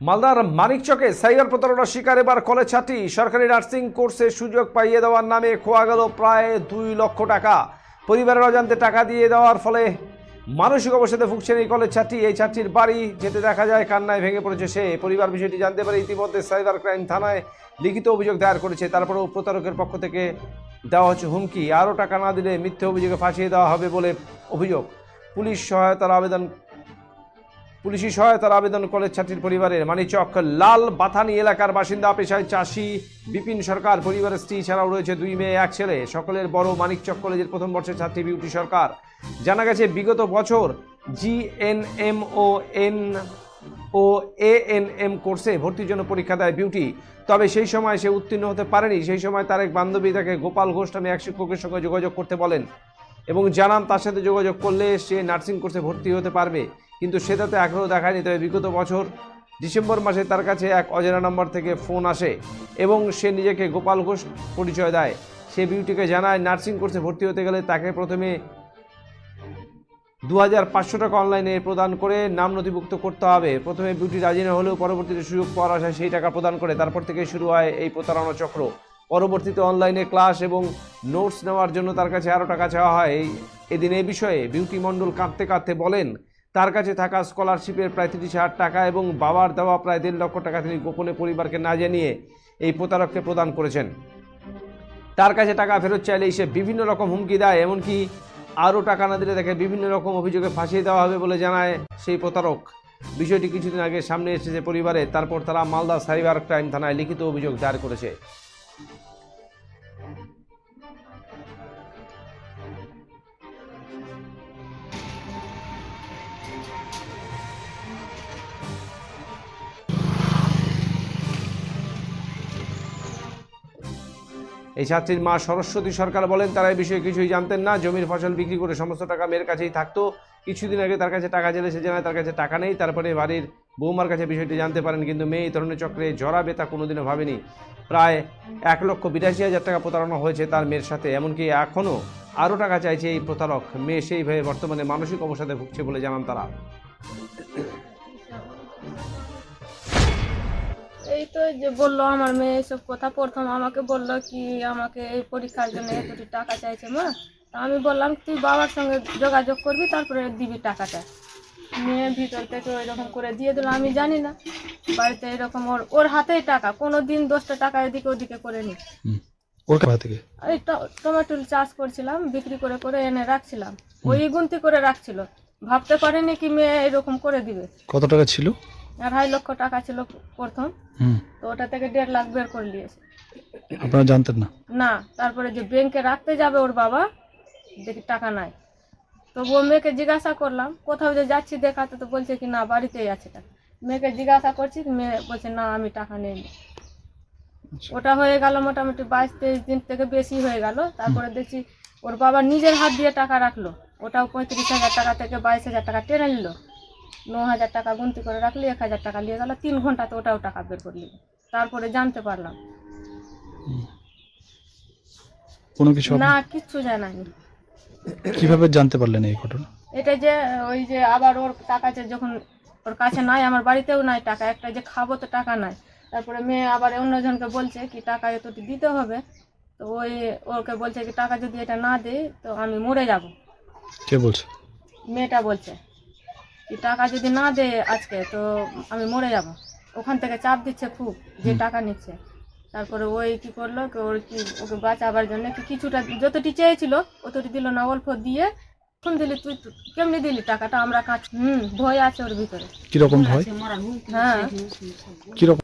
মালদার মানিকচকে সাইবার প্রতারণার শিকার এবার কলেজ ছাত্রী। সরকারি নার্সিং কোর্সে সুযোগ পাইয়ে দেওয়ার নামে খোয়া গেল প্রায় দুই লক্ষ টাকা। পরিবারের অজান্তে টাকা দিয়ে দেওয়ার ফলে মানসিক অবসাদে ভুগছেন এই কলেজ ছাত্রী। এই ছাত্রীর বাড়ি যেতে দেখা যায়, কান্নায় ভেঙে পড়েছে সে। পরিবার বিষয়টি জানতে পারে ইতিমধ্যে সাইবার ক্রাইম থানায় লিখিত অভিযোগ দায়ের করেছে। তারপরেও প্রতারকের পক্ষ থেকে দেওয়া হচ্ছে হুমকি। আরও টাকা না দিলে মিথ্যে অভিযোগে ফাঁসিয়ে দেওয়া হবে বলে অভিযোগ। পুলিশ সহায়তার আবেদন পুলিশি সহায়তার আবেদন কলেজ ছাত্রীর পরিবারের। মানিচক, লাল বাথানি এলাকার বাসিন্দা, পেশায় চাষি। বিপিন সরকার পরিবারের স্ত্রী ছাড়াও রয়েছে দুই মেয়ে, এক ছেলে। সকলের বড় মানিকচক কলেজের প্রথম বর্ষের ছাত্রী বিউটি সরকার। জানা গেছে, বিগত বছর জিএনএম ও এন ও এএনএম কোর্সে ভর্তির জন্য পরীক্ষা দেয় বিউটি। তবে সেই সময় সে উত্তীর্ণ হতে পারেনি। সেই সময় তার এক বান্ধবী তাকে গোপাল ঘোষ নামে এক শিক্ষকের সঙ্গে যোগাযোগ করতে বলেন। এবং জানান, তার সাথে যোগাযোগ করলে সে নার্সিং কোর্সে ভর্তি হতে পারবে। কিন্তু সে তাতে আগ্রহ দেখায়নি, তবে বিগত বছর ডিসেম্বর মাসে তার কাছে এক অজানা নম্বর থেকে ফোন আসে এবং সে নিজেকে গোপাল ঘোষ পরিচয় দেয়। সে বিউটিকে জানায়, নার্সিং কোর্সে ভর্তি হতে গেলে তাকে প্রথমে দু হাজার পাঁচশো টাকা অনলাইনে প্রদান করে নাম নথিভুক্ত করতে হবে। প্রথমে বিউটি রাজি না হলেও পরবর্তীতে সুযোগ পাওয়ার আশায় সেই টাকা প্রদান করে। তারপর থেকে শুরু হয় এই প্রতারণা চক্র। পরবর্তীতে অনলাইনে ক্লাস এবং নোটস নেওয়ার জন্য তার কাছে আরও টাকা চাওয়া হয়। এদিন এ বিষয়ে বিউটি মণ্ডল কাঁদতে কাঁদতে বলেন তার কাছে থাকা স্কলারশিপের প্রায় তিরিশ হাজার টাকা এবং বাবার দেওয়া প্রায় দেড় লক্ষ টাকা তিনি গোপনে পরিবারকে না জানিয়ে এই প্রতারককে প্রদান করেছেন। তার কাছে টাকা ফেরত চাইলেই সে বিভিন্ন রকম হুমকি দেয়, এমনকি আরও টাকা না দিলে তাকে বিভিন্ন রকম অভিযোগে ফাঁসিয়ে দেওয়া হবে বলে জানায় সেই প্রতারক। বিষয়টি কিছুদিন আগে সামনে এসেছে পরিবারে, তারপর তারা মালদা সাইবার ক্রাইম থানায় লিখিত অভিযোগ দায়ের করেছে। এই ছাত্রীর মা সরস্বতী সরকার বলেন, তারা এই বিষয়ে কিছুই জানতেন না। জমির ফসল বিক্রি করে সমস্ত টাকা মেয়ের কাছেই থাকতো। কিছুদিন আগে তার কাছে টাকা জেলে সে জানায় তার কাছে টাকা নেই। তারপরে বাড়ির বৌমার কাছে বিষয়টি জানতে পারেন, কিন্তু মেয়ে এই ধরনের চক্রে জড়াবে তা কোনোদিনও ভাবেনি। প্রায় এক লক্ষ বিরাশি হাজার টাকা প্রতারণা হয়েছে তার মেয়ের সাথে, এমনকি এখনও আরও টাকা চাইছে এই প্রতারক। মেয়ে সেইভাবে বর্তমানে মানসিক অবসাদে ভুগছে বলে জানান তারা। এই তো যে বলল আমার মেয়ে এসব কথা প্রথম আমাকে বলল কি আমাকে এই পরীক্ষার জন্য এতটি টাকা চাইছে মা। তা আমি বললাম তুই বাবার সঙ্গে যোগাযোগ করবি তারপরে দিবি টাকাটা। মেয়ে ভিতর থেকে ওই রকম করে দিয়ে দিল আমি জানি না। বাড়িতে এরকম ওর ওর হাতেই টাকা কোনো দিন দশটা টাকা এদিকে ওদিকে করে নি। ওর কাছ থেকে? এই ট- টমেটো চাষ করছিলাম বিক্রি করে করে এনে রাখছিলাম। ওই গুনতি করে রাখছিল। ভাবতে পারেনি কি মেয়ে এরকম করে দিবে। কত টাকা ছিল? আড়াই লক্ষ টাকা ছিল প্রথম। হুম। তো ওটা থেকে দেড় লাখ বের করে নিয়েছে। আপনারা জানতেন না? না তারপরে যে ব্যাংকে রাখতে যাবে ওর বাবা দেখি টাকা নাই। তো ও মেয়েকে জিজ্ঞাসা করলাম কোথাও যে যাচ্ছি দেখাতে তো বলছে কি না বাড়িতেই আছে টাকা মেয়েকে জিজ্ঞাসা করছি মেয়ে বলছে না আমি টাকা নেই ওটা হয়ে গেল মোটামুটি বাইশ তেইশ দিন থেকে বেশি হয়ে গেল। তারপরে দেখছি ওর বাবা নিজের হাত দিয়ে টাকা রাখল। ওটাও পঁয়ত্রিশ হাজার টাকা থেকে বাইশ হাজার টাকা টেনে নিল। ন হাজার টাকা গুনতি করে রাখলি এক হাজার টাকা নিয়ে গেল। তিন ঘন্টাতে ওটাও টাকা বের করলি। তারপরে জানতে পারলাম। কোনো কিছু না কিচ্ছু জানায়নি। কীভাবে জানতে পারলেন এই ঘটনা? এটা যে ওই যে আবার ওর টাকা যখন ওর কাছে নাই আমার বাড়িতেও নাই টাকা একটা যে খাব তো টাকা নাই। তারপরে মেয়ে আবার অন্যজনকে বলছে কি টাকা এতটি দিতে হবে। তো ওই ওকে বলছে কি টাকা যদি এটা না দিই তো আমি মরে যাব। কে বলছে? মেয়েটা বলছে কি টাকা যদি না দে আজকে তো আমি মরে যাব। ওখান থেকে চাপ দিচ্ছে খুব যে টাকা নিচ্ছে। তারপরে ওই কি করল ওর কি ওকে বাঁচাবার জন্য কি কিছুটা যতটি চেয়েছিল অতটি দিল না অল্প দিয়ে ফোন দিলি তুই তুই কেমনি দিলি টাকাটা? আমরা কাজ হুম ভয় আছে ওর ভিতরে। কীরকম ভয় হ্যাঁ কীরকম